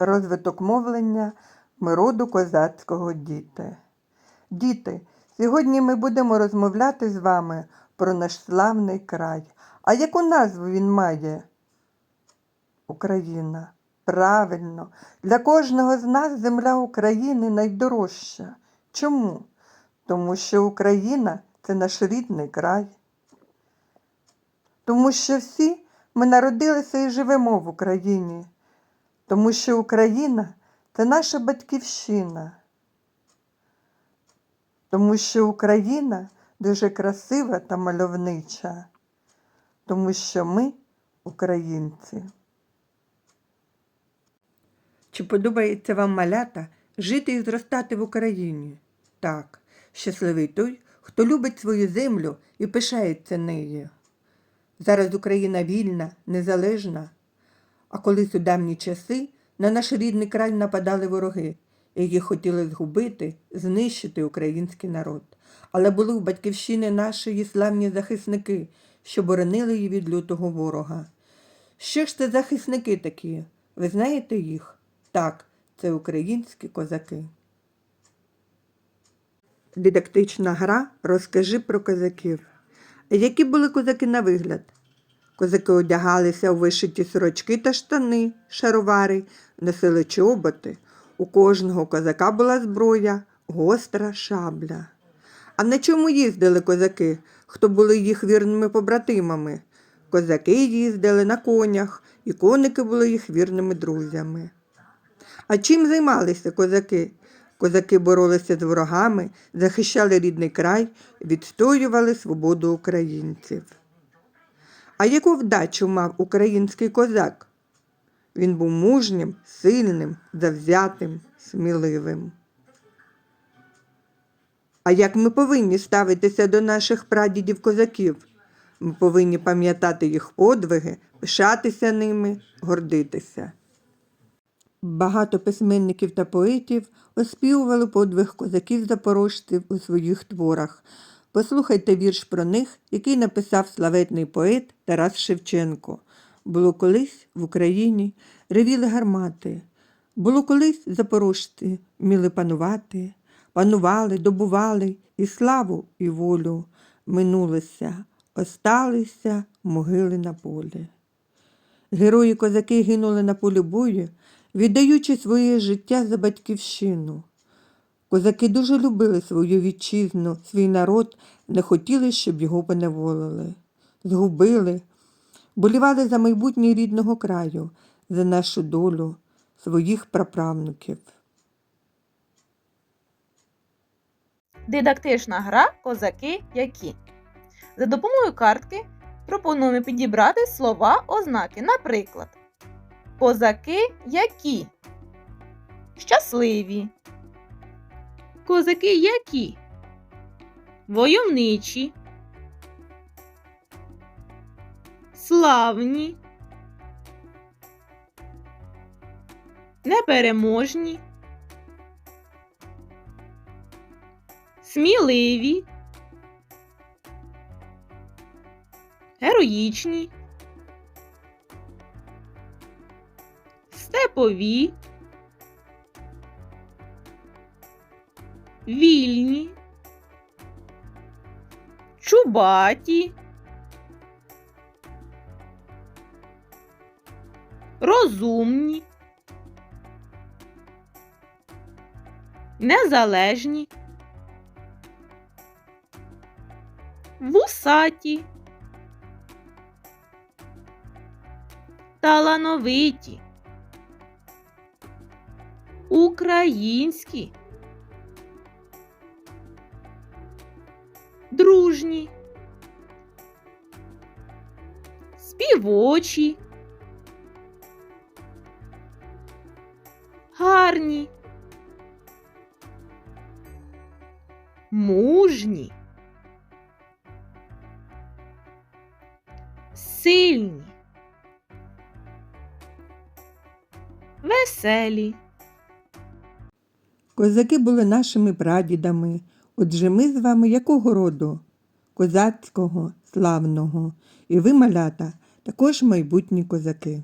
розвиток мовлення ми роду козацького діти. Діти, сьогодні ми будемо розмовляти з вами про наш славний край. А яку назву він має? Україна. Правильно, для кожного з нас земля України найдорожча. Чому? Тому що Україна це наш рідний край. Тому що всі ми народилися і живемо в Україні. Тому що Україна це наша батьківщина. Тому що Україна дуже красива та мальовнича. Тому що ми українці. Чи подобається вам малята жити і зростати в Україні? Так, щасливий той, хто любить свою землю і пишається нею. Зараз Україна вільна, незалежна, а колись у давні часи на наш рідний край нападали вороги, які хотіли згубити, знищити український народ. Але були у батьківщини нашої славні захисники, що боронили її від лютого ворога. Що ж це захисники такі? Ви знаєте їх? Так, це українські козаки. Дидактична гра Розкажи про козаків. Які були козаки на вигляд? Козаки одягалися у вишиті сорочки та штани, шаровари, носили чоботи. У кожного козака була зброя, гостра шабля. А на чому їздили козаки, хто були їх вірними побратимами? Козаки їздили на конях, і коники були їх вірними друзями. А чим займалися козаки? Козаки боролися з ворогами, захищали рідний край, відстоювали свободу українців. А яку вдачу мав український козак? Він був мужнім, сильним, завзятим, сміливим. А як ми повинні ставитися до наших прадідів козаків? Ми повинні пам'ятати їх подвиги, пишатися ними, гордитися. Багато письменників та поетів оспівували подвиг козаків-запорожців у своїх творах. Послухайте вірш про них, який написав славетний поет Тарас Шевченко. Було колись в Україні ревіли гармати. Було колись запорожці вміли панувати, панували, добували і славу, і волю. Минулися, осталися могили на полі. Герої козаки гинули на полі бою, віддаючи своє життя за батьківщину. Козаки дуже любили свою вітчизну, свій народ, не хотіли, щоб його поневолили. Згубили, болівали за майбутнє рідного краю, за нашу долю, своїх праправнуків. Дидактична гра Козаки які. За допомогою картки пропонуємо підібрати слова ознаки. Наприклад, козаки які. Щасливі. Козаки які. Войовничі. Славні. Непереможні. сміливі, героїчні, степові, вільні, чубаті, розумні, незалежні. вусаті, талановиті, українські, дружні, співочі, гарні, мужні. сильні, веселі. Козаки були нашими прадідами. Отже, ми з вами якого роду? Козацького, славного. І ви, малята, також майбутні козаки.